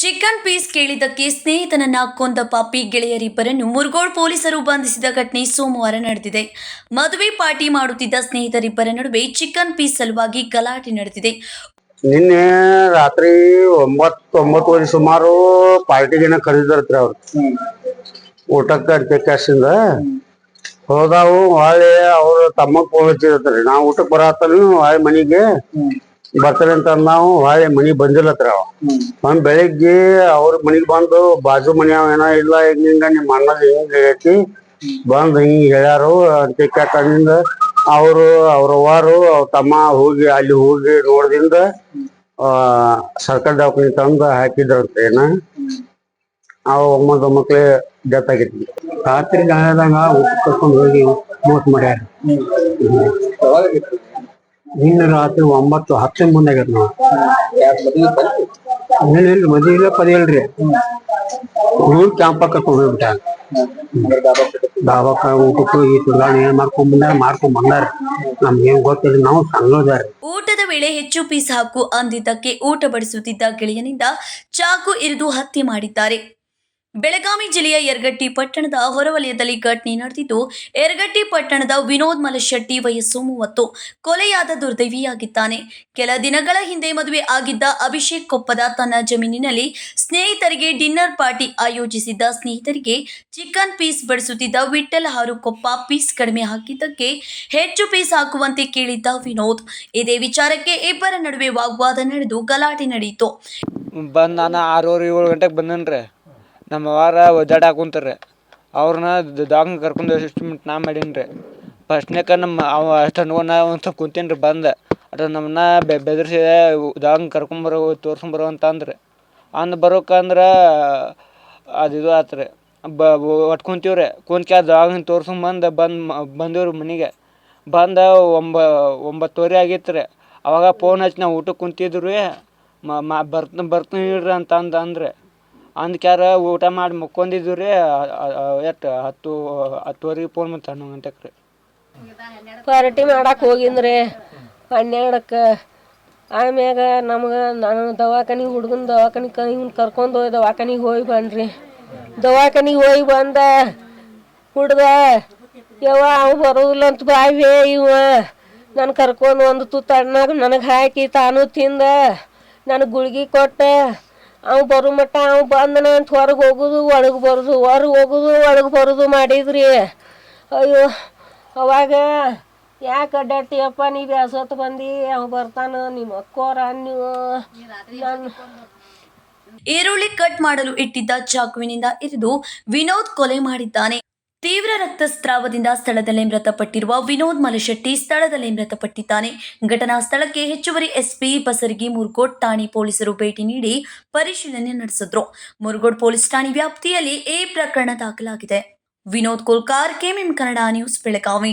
Chicken piece ಕೇಳಿದ್ದಕ್ಕೆ ಸ್ನೇಹಿತನನ್ನ ಕೊಂದ ಪಾಪಿ ಗೆಳೆಯರಿಬ್ಬರನ್ನು ಮುರುಗೋಡ್ ಪೊಲೀಸರು ಬಂಧಿಸಿದ ಘಟನೆ ಸೋಮವಾರ ನಡೆದಿದೆ. ಮದುವೆ ಪಾರ್ಟಿ ಮಾಡುತ್ತಿದ್ದ ಸ್ನೇಹಿತರಿಬ್ಬರ ನಡುವೆ ಚಿಕನ್ ಪೀಸ್ ಸಲುವಾಗಿ ಗಲಾಟೆ ನಡೆದಿದೆ. ನಿನ್ನೆ ರಾತ್ರಿ ಒಂಬತ್ತು ಒಂಬತ್ತುವರೆ ಸುಮಾರು ಪಾರ್ಟಿಗೆನ ಕರೆದಿರ್ತ್ರಿ ಅವ್ರು. ಊಟಕ್ಕೆ ಕ್ಯಾಶಿಂದ. ಹೋದಾವು ಹೊಳ್ಳಿ ಅವ್ರ ತಮ್ಮ ಫೋನ್ ಹಚ್ಚಿರ್ತಾರೆ ನಾವು ಊಟಕ್ಕೆ ಬರತ್ತನು ಹೊಳ್ಳಿ ಮನಿಗೆ. ಬರ್ತಾರೆ ಅಂತ ನಾವು ಹೊಳೆ ಮನಿ ಬಂದಿಲ್ಲತ್ರ ಅವ. ಒಂದ್ ಬೆಳಿಗ್ಗೆ ಅವ್ರ ಮನಿಗ್ ಬಂದು ಬಾಜು ಮನಿ ಅವ ಏನೋ ಇಲ್ಲ ಹಿಂಗ ನಿಮ್ಮ ನಿಮ್ ಅಣ್ಣದ ಹಿಂಗ್ ಐತಿ ಬಂದ್ ಹಿಂಗ್ ಹೇಳ್ಯಾರು ಅಂತ್ಯಕ್ಕಾದಿಂದ ಅವರು ಅವ್ರ ಅವ್ವಾರು ಅವ್ರ ತಮ್ಮ ಹೋಗಿ ಅಲ್ಲಿ ಹೋಗಿ ನೋಡ್ದಿಂದ ಆ ಸರ್ಕಾರಿ ದವಾಖಾನೆ ತಂದು ಹಾಕಿದ್ರಂತೆ ಏನ. ಅವ್ ಒಮ್ಮದ ಮಕ್ಳು ಡೆತ್ ಆಗಿತ್ತು. ರಾತ್ರಿ ಗಾಯದಾಗ ಕರ್ಕೊಂಡು ಹೋಗಿ ಮೋಸ ಮಾಡ್ಯಾರ. ನಿನ್ನೆ ರಾತ್ರಿ ಒಂಬತ್ತು ಹತ್ತು ಮುಂದೆ ಆಗೈತೆ ನಾವು ಏನಿಲ್ರಿ ಮದುವೆ ಇಲ್ಲ ಪದ ಇಲ್ರಿ. ಹುಡುಗ ಕ್ಯಾಂಪ ಕರ್ಕೊಂಡು ಹೋಗ್ಬಿಟ್ಟ. ದಾಬಕ್ಕ ಊಟಕ್ಕೆ ಈ ಸುಧಾರಣೆ ಏನ್ ಮಾಡ್ಕೊಂಡ್ ಬಂದಾರ ಮಾಡ್ಕೊಂಡ್ ಬಂದಾರ. ನಮ್ಗೇನ್ ಗೊತ್ತಿಲ್ಲ ನಾವು ಸಣ್ಣದಾರ ಊಟದ ವೇಳೆ ಹೆಚ್ಚು ಪೀಸ್ ಹಾಕು ಅಂದಿದ್ದಕ್ಕೆ ಊಟ ಬಡಿಸುತ್ತಿದ್ದ ಗೆಳೆಯನಿಂದ ಚಾಕು ಇರಿದು ಹತ್ಯೆ ಮಾಡಿದ್ದಾರೆ. ಬೆಳಗಾವಿ ಜಿಲ್ಲೆಯ ಯರಗಟ್ಟಿ ಪಟ್ಟಣದ ಹೊರವಲಯದಲ್ಲಿ ಘಟನೆ ನಡೆದಿದ್ದು, ಯರಗಟ್ಟಿ ಪಟ್ಟಣದ ವಿನೋದ್ ಮಲಶೆಟ್ಟಿ ವಯಸ್ಸು ಮೂವತ್ತು, ಕೊಲೆಯಾದ ದುರ್ದೈವಿಯಾಗಿದ್ದಾನೆ. ಕೆಲ ದಿನಗಳ ಹಿಂದೆ ಮದುವೆ ಆಗಿದ್ದ ಅಭಿಷೇಕ್ ಕೊಪ್ಪದ ತನ್ನ ಜಮೀನಿನಲ್ಲಿ ಸ್ನೇಹಿತರಿಗೆ ಡಿನ್ನರ್ ಪಾರ್ಟಿ ಆಯೋಜಿಸಿದ್ದ ಸ್ನೇಹಿತರಿಗೆ ಚಿಕನ್ ಪೀಸ್ ಬಡಿಸುತ್ತಿದ್ದ ವಿಠಲ್ ಹಾರು ಕೊಪ್ಪ ಪೀಸ್ ಕಡಿಮೆ ಹಾಕಿದ್ದಕ್ಕೆ ಹೆಚ್ಚು ಪೀಸ್ ಹಾಕುವಂತೆ ಕೇಳಿದ್ದ ವಿನೋದ್. ಇದೇ ವಿಚಾರಕ್ಕೆ ಇಬ್ಬರ ನಡುವೆ ವಾಗ್ವಾದ ನಡೆದು ಗಲಾಟೆ ನಡೆಯಿತು. ಬಂದ್ ನಾನು ಆರೂವರೆ ಏಳು ಗಂಟೆಗೆ ಬಂದನ್ರಿ. ನಮ್ಮ ವಾರ ಒದ್ದಾಡಕ್ಕೆ ಕುಂತಾರೆ ಅವ್ರನ್ನ ದವಾಖಾನೆ ಕರ್ಕೊಂಡು ಅಡ್ಜಸ್ಟ್ಮೆಂಟ್ ನಾ ಮಾಡೀನಿ ರೀ ಫಸ್ಟ್ನೇಕ ನಮ್ಮ ಅವ ಅಷ್ಟು ಅನ್ಕೊಂಡು ನಾ ಒಂದು ಸ್ವಲ್ಪ ಕುಂತೀನಿ ರೀ ಬಂದೆ ಅದ ನಮ್ಮನ್ನ ಬೆದರಿಸಿ ದವಾಖಾನೆ ಕರ್ಕೊಂಬರೋ ತೋರ್ಸ್ಕೊಂಬರೋ ಅಂತ ಅಂದ್ರೆ. ಅಂದ್ ಬರೋಕಂದ್ರೆ ಅದು ಇದು ಆತು ರೀ ಬ ಒಟ್ಟು ಕುಂತೀವಿ ರೀ ಕುಂತ್ಕ ದವಾಖಾನೆ ತೋರ್ಸ್ಕೊಂಬಂದು ಬಂದು, ಬಂದ್ ರೀ ಮನೆಗೆ. ಬಂದ ಒಂಬ ಒಂಬತ್ತುವರೆ ಆಗಿತ್ತು ರೀ ಅವಾಗ ಫೋನ್ ಹಚ್ಚಿ ನಾವು ಊಟಕ್ಕೆ ಕುಂತಿದ್ರು ರೀ ಮ ಬರ್ತೀನಿ ಬರ್ತೀನಿ ಇಡ್ರಿ ಅಂತ ಅಂದು ಅಂದ್ರೆ. ಅಂದ್ಕ್ಯಾರ ಊಟ ಮಾಡಿ ಮುಕ್ಕೊಂಡಿದ್ವಿ ರೀ ಎಷ್ಟು ಹತ್ತು, ಹತ್ತುವರೆಗೆ ಫೋನ್ ಬಂತು ಹನ್ನೊಂದು ಗಂಟೆಗೆ ರೀ ಪಾರ್ಟಿ ಮಾಡಕ್ಕೆ ಹೋಗಿಂದ್ರೆ, ಹನ್ನೆರಡಕ್ಕೆ. ಆಮ್ಯಾಗ ನಮ್ಗೆ ನಾನು ದವಾಖಾನಿಗೆ ಹುಡ್ಗನ ದವಾಖಾನಿಗೆ ಕ ಇವ್ನ ಕರ್ಕೊಂಡು ಹೋಗಿ ದವಾಖಾನಿಗೆ ಹೋಗಿ ಬನ್ರಿ ದವಾಖಾನಿಗೆ ಹೋಗಿ ಬಂದ ಹುಡ್ಗ, ಯವ್ವ, ಅವ ಬರೋದಿಲ್ಲ ಅಂತ ಬಾಯ್ವೆ ಇವ ನಾನು ಕರ್ಕೊಂಡು ಒಂದು ತುತ್ತು ಅಣ್ಣಾಗ ನನಗೆ ಹಾಕಿ ತಾನು ತಿಂದ, ನನಗೆ ಗುಳ್ಗಿ ಕೊಟ್ಟ. ಅವ ಬರೋ ಮಟ್ಟ ಅವ ಬಂದನ ಅಂತ ಹೊರಗೆ ಹೋಗೋದು ಒಳಗೆ ಬರೋದು ಹೊರಗೆ ಹೋಗೋದು ಒಳಗೆ ಬರೋದು ಮಾಡಿದ್ರಿ. ಅಯ್ಯೋ ಅವಾಗ ಯಾಕೆ ಅಡ್ಡಾಡ್ತೀಯಪ್ಪ ನೀ ಬ್ಯಾಸತ್ ಬಂದು? ಅವ ಬರ್ತಾನ ನಿಮ್ಮ ಅಕ್ಕೋರ ನೀವು ನಾನು ಈರುಳ್ಳಿ ಕಟ್ ಮಾಡಲು ಇಟ್ಟಿದ್ದ ಚಾಕುವಿನಿಂದ ಇರಿದು ವಿನೋದ್ ಕೊಲೆ ಮಾಡಿದ್ದಾನೆ. ತೀವ್ರ ರಕ್ತಸ್ರಾವದಿಂದ ಸ್ಥಳದಲ್ಲೇ ಮೃತಪಟ್ಟಿರುವ ವಿನೋದ್ ಮಲಶೆಟ್ಟಿ ಸ್ಥಳದಲ್ಲೇ ಮೃತಪಟ್ಟಿದ್ದಾನೆ. ಘಟನಾ ಸ್ಥಳಕ್ಕೆ ಹೆಚ್ಚುವರಿ ಎಸ್ಪಿ ಬಸರಗಿ ಮುರುಗೋಡ್ ಠಾಣೆ ಪೊಲೀಸರು ಭೇಟಿ ನೀಡಿ ಪರಿಶೀಲನೆ ನಡೆಸಿದ್ರು. ಮುರುಗೋಡ್ ಪೊಲೀಸ್ ಠಾಣೆ ವ್ಯಾಪ್ತಿಯಲ್ಲಿ ಈ ಪ್ರಕರಣ ದಾಖಲಾಗಿದೆ. Vinod Kolkar KMM Kannada news, Belagavi.